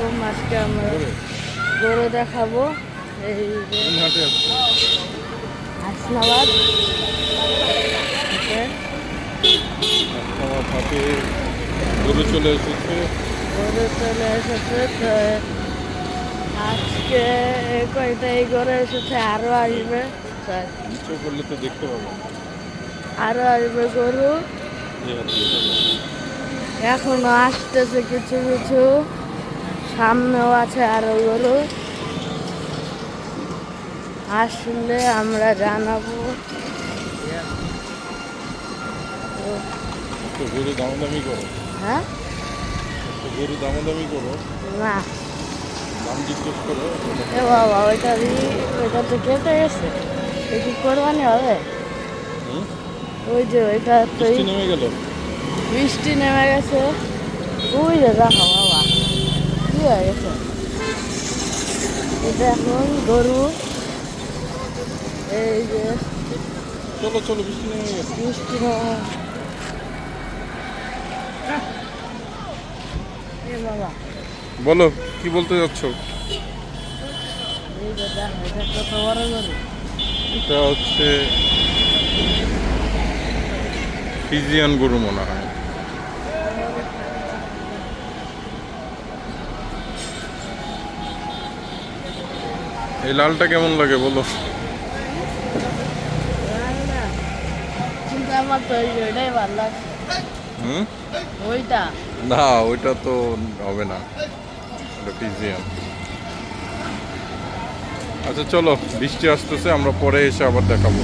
আলাইকুম আজকে আমরা গরু দেখাবো। এই হাসনাবাদ। গরু চলে এসেছে। গরু চলে এসেছে তো আজকে কয়টা এই গরু এসেছে আরও আসবে। করলে তো দেখতে পাবো। আরও আসবে গরু। এখনও আসতেছে কিছু কিছু। সামনেও আছে আরও গরু আসলে আমরা জানাব। তো- তো গরু দামাদামি করো। হ্যাঁ? গরু দামাদামি করো। না। দাম জিজ্ঞেস করো। এ বাবা ওইটা দি- ওইটা তো কেটে গেছে। এ কোরবানি হবে? ওই যে ওইটা তো বৃষ্টি নেমে গেল। বৃষ্টি নেমে গেছে। ওই যে দেখো বাবা। কি হয়ে গেছে। এটা এখন গরু। এই যে চলো চলো বৃষ্টি বৃষ্টি বলো কি বলতে যাচ্ছ? এটা হচ্ছে ফিজিয়ান গরু মনে হয়। এই লালটা কেমন লাগে বলো? না। ওইটা? না ওইটা তো হবে না। আচ্ছা চলো বৃষ্টি আসতেছে আমরা পরে এসে আবার দেখাবো।